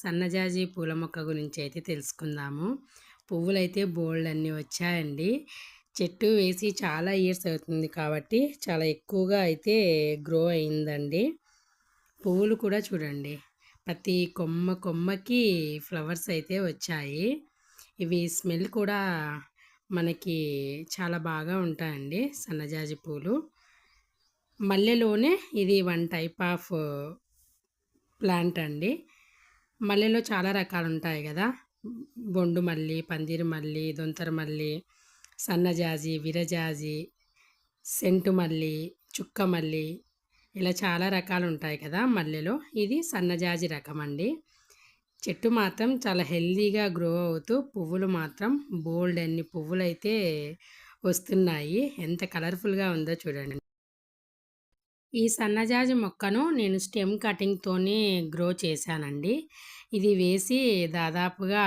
సన్నజాజి పూల మొక్క గురించి అయితే తెలుసుకుందాము. పువ్వులైతే బోల్డ్ అన్నీ వచ్చాయండి. చెట్టు వేసి చాలా ఇయర్స్ అవుతుంది కాబట్టి చాలా ఎక్కువగా అయితే గ్రో అయిందండి. పువ్వులు కూడా చూడండి. ప్రతి కొమ్మ కొమ్మకి ఫ్లవర్స్ అయితే వచ్చాయి. ఇవి స్మెల్ కూడా మనకి చాలా బాగా ఉంటాయండి సన్నజాజి పూలు. మల్లెలోనే ఇది వన్ టైప్ ఆఫ్ ప్లాంట్ అండి. మల్లెలో చాలా రకాలు ఉంటాయి కదా బొండు మల్లి పందిరి మల్లి దొంతర మల్లి సన్నజాజి విరజాజి సెంటు మల్లి చుక్క మల్లి ఇలా చాలా రకాలు ఉంటాయి కదా మల్లెలో. ఇది సన్నజాజి రకం అండి చెట్టు మాత్రం చాలా హెల్దీగా గ్రో అవుతూ పువ్వులు మాత్రం బోల్డ్ అన్ని పువ్వులు అయితే వస్తున్నాయి. ఎంత కలర్ఫుల్గా ఉందో చూడండి. ఈ సన్నజాజి మొక్కను నేను స్టెమ్ కటింగ్తోనే గ్రో చేశానండి. ఇది వేసి దాదాపుగా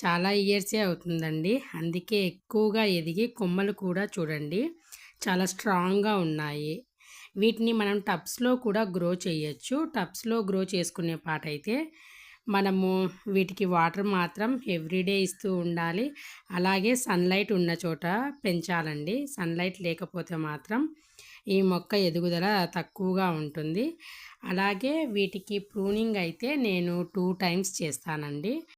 చాలా ఇయర్సే అవుతుందండి. అందుకే ఎక్కువగా ఎదిగి కొమ్మలు కూడా చూడండి చాలా స్ట్రాంగ్‌గా ఉన్నాయి. వీటిని మనం టబ్స్‌లో కూడా గ్రో చేయొచ్చు. టబ్స్‌లో గ్రో చేసుకునే పాటైతే మనము వీటికి వాటర్ మాత్రం ఎవ్రీడే ఇస్తూ ఉండాలి. అలాగే సన్‌లైట్ ఉన్న చోట పెంచాలండి. సన్‌లైట్ లేకపోతే మాత్రం ఈ మొక్క ఎదుగుదల తక్కువగా ఉంటుంది అలాగే వీటికి ప్రూనింగ్ అయితే నేను టూ టైమ్స్ చేస్తానండి